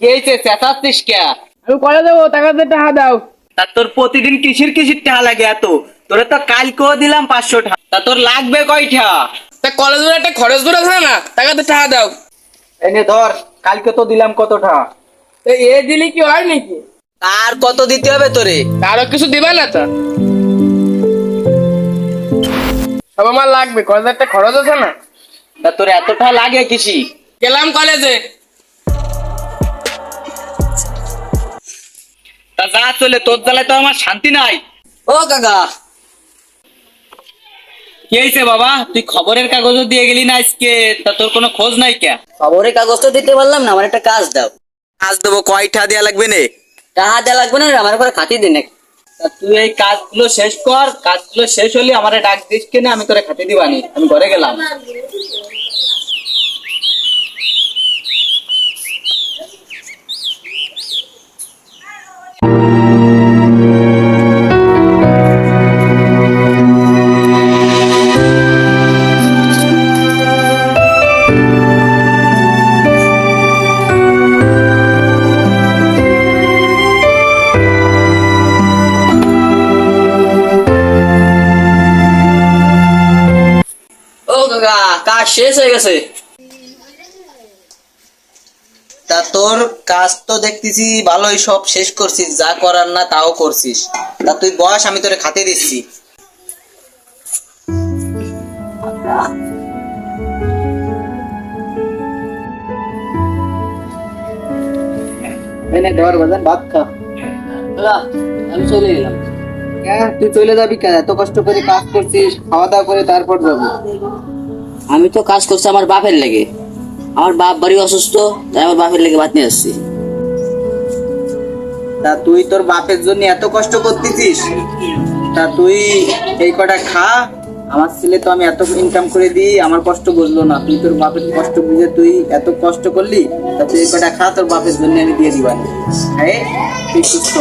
কে হয়েছে চেঁচাচ্ছিস কে? আমি করে দেবো টাকা টাকা দাও। তা তোর প্রতিদিন কিসির কিসির টাকা লাগে এত? তোরে তো কালকেও দিলাম পাঁচশো টাকা তা তোর লাগবে কয়টা? তা কলেজের একটা খরচ করে আছে না টাকা দিয়ে টাকা দাও। এনে ধর কালকে তো দিলাম কত টাকা এ দিলে কি হয় নাকি? আর কত দিতে হবে তোরে? আরও কিছু দিবে না তো? সব আমার লাগবে কলেজের একটা খরচ আছে না। তা তোর এত টাকা লাগে কিসি? গেলাম কলেজে তা যা চলে তোর জ্বালায় তো আমার শান্তি নাই। ও কাকা। কি হয়েছে বাবা? তুই খবরের কাগজও দিয়ে গেলি না আজকে? তা তোর কোনো খোঁজ নাই কে? খবরের কাগজ তো দিতে পারলাম না আমার একটা কাজ দাও। আজ দেবো কয়টা দেয়া লাগবে নে? টাকা দেওয়া লাগবে না আমার পরে খাতি দিন তুই এই কাজগুলো শেষ কর কাজগুলো শেষ হলে আমারে ডাক দিস কেনে আমি তোরে খাতে দিবানি। আমি ঘরে গেলাম। কাকা কাজ শেষ হয়ে গেছে। তা তোর কাজ তো দেখতেছি ভালোই সব শেষ করছিস যা করার না তাও করছিস। তা তুই বস আমি তোরে খাতে দিচ্ছি। এনে ধর বাজান ভাত খা। আমি চলে গেলাম হ্যাঁ তুই চলে যাবি কেন? এত কষ্ট করে কাজ করছিস খাওয়া দাওয়া করে তারপর যাবি। আমি তো কাজ করছি আমার বাপের লেগে। আমার বাপ বাড়ি অসুস্থ, তাই আমার বাপের লেগে ভাত নিয়ে আসছি। তা তুই তোর বাপের জন্য এত কষ্ট করতেছিস? তা তুই এই কটা খা, আমার ছেলে তো আমি এত ইনকাম করে দিই, আমার কষ্ট বুঝলো না। তুই তোর বাপের কষ্ট বুঝে তুই এত কষ্ট করলি, তা তুই এই কটা খা তোর বাপের জন্য আমি দিয়ে দিবানি। হ্যাঁ তুই সুস্থ